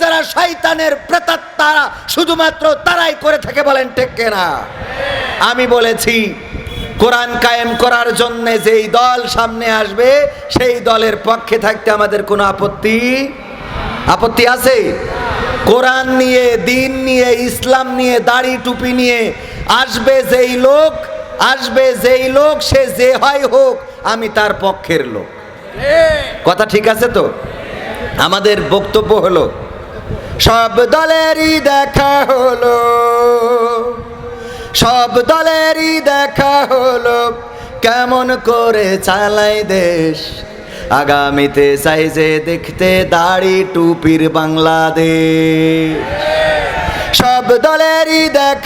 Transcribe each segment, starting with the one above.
যারা শয়তানের প্রেতাত্মারা শুধুমাত্র তারাই করে থাকে বলেন ঠিক না আমি বলেছি কোরআন কায়েম করার জন্য যেই দল সামনে আসবে সেই দলের পক্ষে থাকতে আমাদের কোনো আপত্তি আপত্তি আছে? কোরআন নিয়ে দিন নিয়ে ইসলাম নিয়ে দাড়ি টুপি নিয়ে আসবে যেই লোক আসবে যেই লোক সে যে হয় হোক আমি তার পক্ষের লোক। কথা ঠিক আছে তো? আমাদের বক্তব্য হলো সব দলেরই দেখা হলো। সব দলেরই দেখা হলো। কেমন করে চালাই দেশ। আগামীতে সাইজে দেখতে দাড়ি টুপির বাংলাদেশ। সব দলেরই দেখা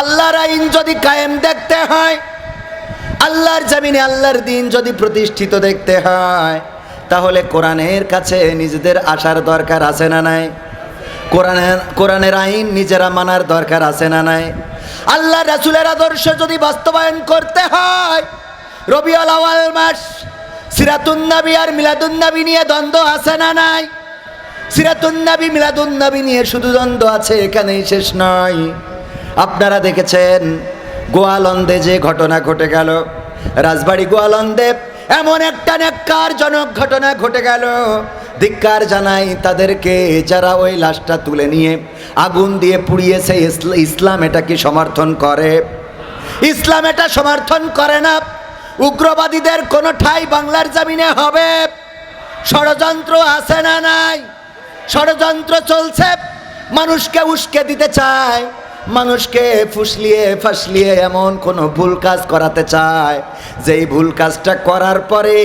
আল্লাহর আইন যদি কায়েম দেখতে হয়, আল্লাহর জমিনে আল্লাহর দিন যদি প্রতিষ্ঠিত দেখতে হয়, তাহলে কোরআনের কাছে নিজেদের আসার দরকার আছে না নাই? কোরআনের কোরআনের আইন নিজেরা মানার দরকার আছে না নাই? আল্লাহ রাসুলের আদর্শ যদি বাস্তবায়ন করতে হয়, রবিউল আওয়াল মাস সিরাতুন্নাবি আর মিলাদুন্নাবি নিয়ে দ্বন্দ্ব আছে না নাই? সিরাতুন্নাবি মিলাদুন্নাবি নিয়ে শুধু দ্বন্দ্ব আছে এখানেই শেষ নয়। আপনারা দেখেছেন গোয়ালন্দে যে ঘটনা ঘটে গেল। রাজবাড়ি গোয়ালন্দে এমন একটা জনক ঘটনা ঘটে গেল। ধিক্কার জানাই তাদেরকে যারা ওই লাশটা তুলে নিয়ে আগুন দিয়ে পুড়িয়েছে ইসলা- ইসলাম এটা কি সমর্থন করে। ইসলাম এটা সমর্থন করে না। উগ্রবাদীদের কোনো ঠাই বাংলার জামিনে হবে। ষড়যন্ত্র আছে না নাই? ষড়যন্ত্র চলছে। মানুষকে উস্কে দিতে চায়। মানুষকে ফুসলিয়ে ফাসলিয়ে এমন কোনো ভুল কাজ করাতে চায়। যেই ভুল কাজটা করার পরে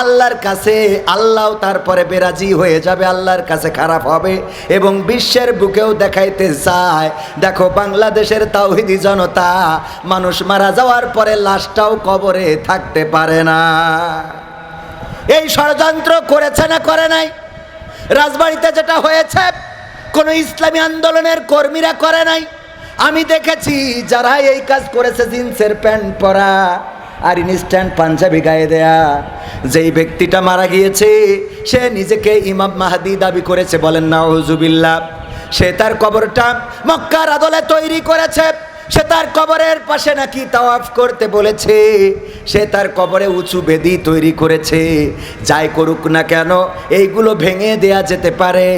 আল্লাহর কাছে, আল্লাহ তারপরে বেরাজি হয়ে যাবে, আল্লাহর কাছে খারাপ হবে এবং বিশ্বের বুকেও দেখাইতে চায়। দেখো, বাংলাদেশের তাওহিদি জনতা মানুষ মারা যাওয়ার পরে লাশটাও কবরে থাকতে পারে না। এই ষড়যন্ত্র করেছে না করে নাই? রাজবাড়িতে যেটা হয়েছে, কোনো ইসলামী আন্দোলনের কর্মীরা করে নাই? আমি দেখেছি যারা এই কাজ করেছে জিন্সের প্যান্ট পরা আর ইনস্ট্যান্ট পাঞ্জাবি গায়ে দেয়া। যেই ব্যক্তিটা মারা গিয়েছে, সে নিজেকে ইমাম মাহাদি দাবি করেছে, বলেন না হুজুবিল্লা সে তার কবরটা মক্কার আদলে তৈরি করেছে। সে তার কবরের পাশে নাকি তাওয়াফ করতে বলেছে। সে তার কবরে উঁচু বেদি তৈরি করেছে। যাই করুক না কেন, এইগুলো ভেঙে দেয়া যেতে পারে,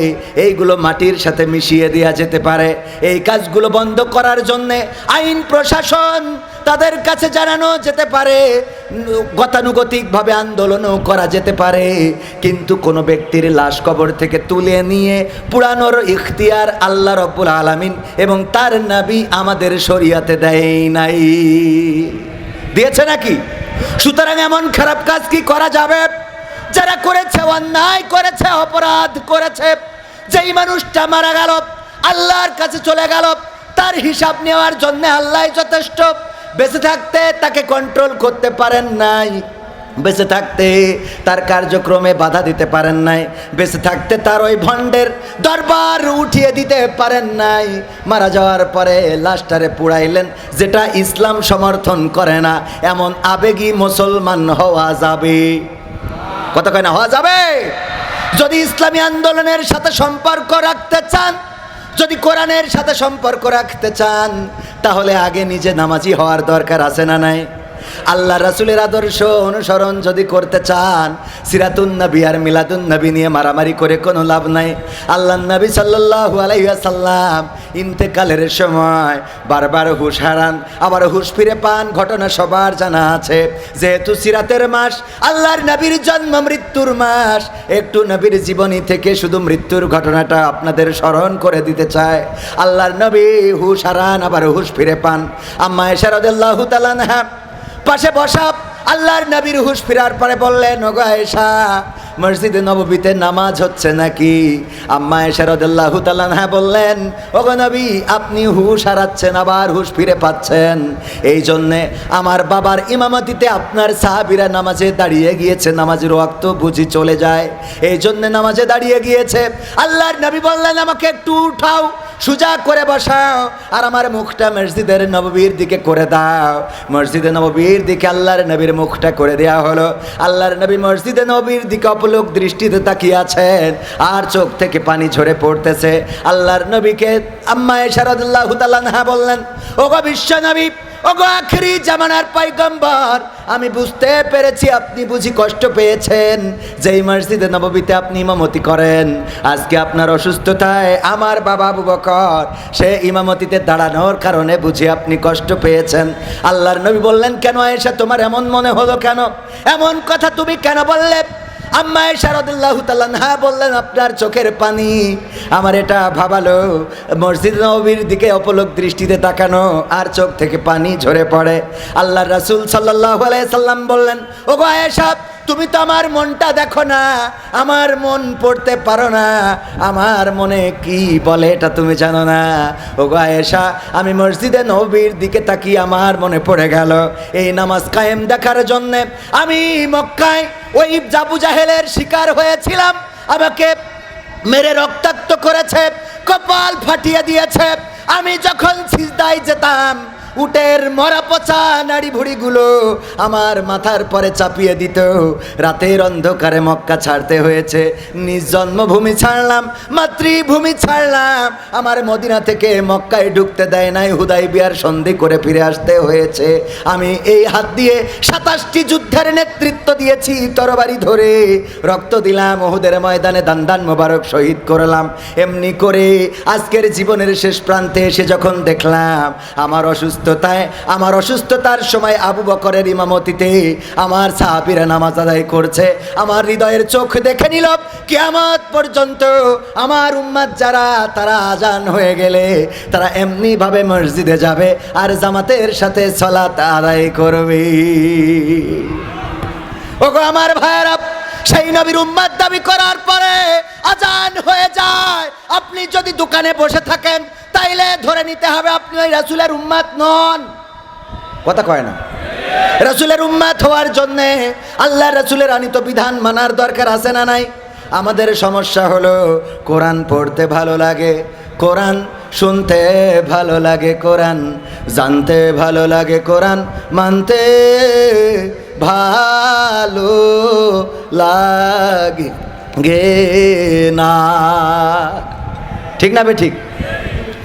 এইগুলো মাটির সাথে মিশিয়ে দেয়া যেতে পারে। এই কাজগুলো বন্ধ করার জন্যে আইন প্রশাসন তাদের কাছে জানানো যেতে পারে। গতানুগতিকভাবে আন্দোলনও করা যেতে পারে। কিন্তু কোনো ব্যক্তির লাশ কবর থেকে তুলে নিয়ে পুরানোর ইখতিয়ার আল্লাহ রব্বুল আলামিন এবং তার নাবি আমাদের শরিয়াতে দেয় নাই। দিয়েছে নাকি? সুতরাং এমন খারাপ কাজ কি করা যাবে? যারা করেছে অন্যায়, করেছে অপরাধ, করেছে যেই মানুষটা মারা গেল, আল্লাহর কাছে চলে গেল, তার হিসাব নেওয়ার জন্য আল্লাহ যথেষ্ট। বেঁচে থাকতে তাকে কন্ট্রোল করতে পারেন নাই। বেঁচে থাকতে তার কার্যক্রমে বাধা দিতে পারেন নাই। বেঁচে থাকতে তার ওই ভণ্ডের দরবার উঠিয়ে দিতে পারেন নাই। মারা যাওয়ার পরে লাস্টারে পুড়াইলেন, যেটা ইসলাম সমর্থন করে না। এমন আবেগী মুসলমান হওয়া যাবে। কত কয় না, হওয়া যাবে? যদি ইসলামী আন্দোলনের সাথে সম্পর্ক রাখতে চান, যদি কোরআনের সাথে সম্পর্ক রাখতে চান তাহলে আগে নিজে নামাজি হওয়ার দরকার আছে না নাই? আল্লাহ রাসুলের আদর্শ অনুসরণ যদি করতে চান, সিরাতুন নবী আর মিলাদুন নবী নিয়ে মারামারি করে কোনো লাভ নাই। আল্লাহ নবী সাল্লাল্লাহু আলাইহি সাল্লাম ইন্তেকালের সময় বারবার হুশ হারান, আবার হুশ ফিরে পান। ঘটনা সবার জানা আছে, যেহেতু সিরাতের মাস, আল্লাহর নবীর জন্ম মৃত্যুর মাস, একটু নবীর জীবনী থেকে শুধু মৃত্যুর ঘটনাটা আপনাদের স্মরণ করে দিতে চায়। আল্লাহর নবী হুশ হারান, আবার হুশ ফিরে পান। আম্মা এশারদাল্লাহু তাআলা পাশে বসা আল্লাহর নবীর হুশ ফিরার পরে বললেন ওগো আয়েশা মসজিদে নববীতে নামাজ হচ্ছে নাকি? আম্মা এশারদাল্লাহু তাআলা বললেন, ওগো নবী, আপনি হুশ হারাচ্ছেন, আবার হুশ ফিরে পাচ্ছেন। এই জন্যে আমার বাবার ইমামতিতে আপনার সাহাবিরা নামাজে দাঁড়িয়ে গিয়েছে, নামাজের ওয়াক্ত বুঝি চলে যায়। এই জন্যে নামাজে দাঁড়িয়ে গিয়েছে। আল্লাহর নবী বললেন, আমাকে একটু উঠাও, সুজা করে বসাও, আর আমার মুখটা মসজিদের নববীর দিকে করে দাও। মসজিদে নববীর দিকে আল্লাহর নবীর মুখটা করে দেওয়া হলো। আল্লাহর নবী মসজিদে নবীর দিকে অপলোক দৃষ্টিতে তাকিয়ে আছেন, আর চোখ থেকে পানি ঝরে পড়তেছে। আল্লাহর নবীকে আম্মা এশারদুল্লাহ তালানহা বললেন ও গো বিশ্ব নবী, ওগো আখেরি জামানার পাইগম্বর আমি বুঝতে পেরেছি আপনি বুঝি কষ্ট পেয়েছেন। যেই মসজিদে নববীতে আপনি ইমামতি করেন, আজকে আপনার অসুস্থতায় আমার বাবা আবু বকর, সে ইমামতিতে দাঁড়ানোর কারণে বুঝি আপনি কষ্ট পেয়েছেন। আল্লাহর নবী বললেন, কেন আয়েশা, তোমার এমন মনে হলো কেন? এমন কথা তুমি কেন বললে? আম্মা শারদুল্লাহ হ্যাঁ বললেন, আপনার চোখের পানি আমার এটা ভাবালো। মসজিদ নবীর দিকে অপলোক দৃষ্টিতে তাকানো আর চোখ থেকে পানি ঝরে পড়ে। আল্লাহ রাসুল সাল্লাহ সাল্লাম বললেন ও গো আয়েশা, তুমি তো আমার মনটা দেখো না, আমার মন পড়তে পারো না। আমার মনে কি বলে এটা তুমি জানো না? ও গো আয়েশা, আমি মসজিদে নবীর দিকে তাকিয়ে আমার মনে পড়ে গেল। এই নামাজ কায়েম দেখার জন্যে আমি মক্কায় ওই জাবু জাহেলের শিকার হয়েছিলাম, আমাকে মেরে রক্তাক্ত করেছে, কপাল ফাটিয়ে দিয়েছে। আমি যখন সিজদায় যেতাম উটের মরা পচা নাড়ি ভুড়িগুলো আমার মাথার পরে চাপিয়ে দিত। রাতের অন্ধকারে মক্কা ছাড়তে হয়েছে। নিজ জন্মভূমি ছাড়লাম, মাতৃভূমি ছাড়লাম। আমার মদিনা থেকে মক্কায় ঢুকতে দেয় নাই, হুদাই বিয়ার সন্ধি করে ফিরে আসতে হয়েছে। আমি এই হাত দিয়ে সাতাশটি যুদ্ধের নেতৃত্ব দিয়েছি তরবারি ধরে। রক্ত দিলাম, ওহুদের ময়দানে দান দান মোবারক শহীদ করলাম। এমনি করে আজকের জীবনের শেষ প্রান্তে এসে যখন দেখলাম, আমার অসুস্থ অসুস্থতায়, আমার অসুস্থতার সময় আবু বকরের ইমামতিতে আমার সাহাবিরা নামাজ আদায় করছে। আমার হৃদয়ের চোখ দেখে নিল, কিয়ামত পর্যন্ত আমার উম্মাদ যারা, তারা আজান হয়ে গেলে তারা এমনি ভাবে মসজিদে যাবে আর জামাতের সাথে সলাত আদায় করবে। ওগো আমার ভাইয়েরা, সেই নবীর উম্মাদ দাবি করার পরে আজান হয়ে যায়। আপনি যদি দোকানে বসে থাকেন তাইলে ধরে নিতে হবে আপনি ওই রাসুলের উম্মাদ নন। কথা কয় না। রাসুলের উম্মাদ হওয়ার জন্যে আল্লাহ রাসুলের আনিত বিধান মানার দরকার আছে না নাই? আমাদের সমস্যা হলো, কোরআন পড়তে ভালো লাগে, কোরআন শুনতে ভালো লাগে, কোরআন জানতে ভালো লাগে, কোরআন মানতে ভালো লাগে, গে না। ঠিক না বে ঠিক?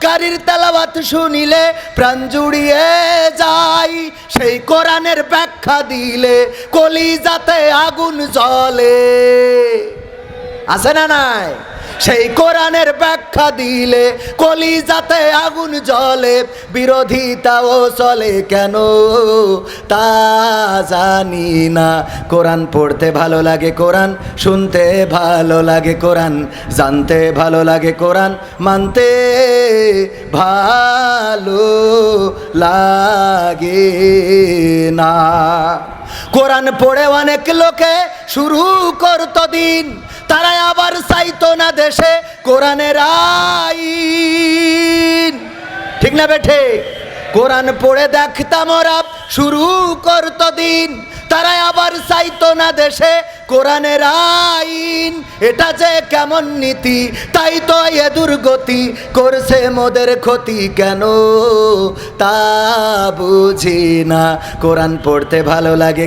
কারির তালাবাত শুনিলে প্রাণ জুড়িয়ে যাই সেই কোরআনের ব্যাখ্যা দিলে কলিজাতে আগুন জ্বলে। আছে না নাই? সেই কোরআনের ব্যাখ্যা দিলে কলিজাতে আগুন জ্বলে, বিরোধিতাও চলে কেন? তা জানি না। কোরআন পড়তে ভালো লাগে কোরআন, শুনতে ভালো লাগে কোরআন, জানতে ভালো লাগে কোরআন, মানতে ভালো লাগে না। কোরআন পড়ে অনেক লোকে শুরু করত দিন, তারা আবার চাইতো না দেশে কোরআনের ঠিক না বেঠে? কোরআন পড়ে দেখতাম ওরা শুরু করত দিন তারা আবার চাইতো না দেশে কোরআনের আইন। এটা যে কেমন নীতি, তাই তো এ দুর্গতি করছে মোদের ক্ষতি কেন? তা বুঝি না। কোরআন পড়তে ভালো লাগে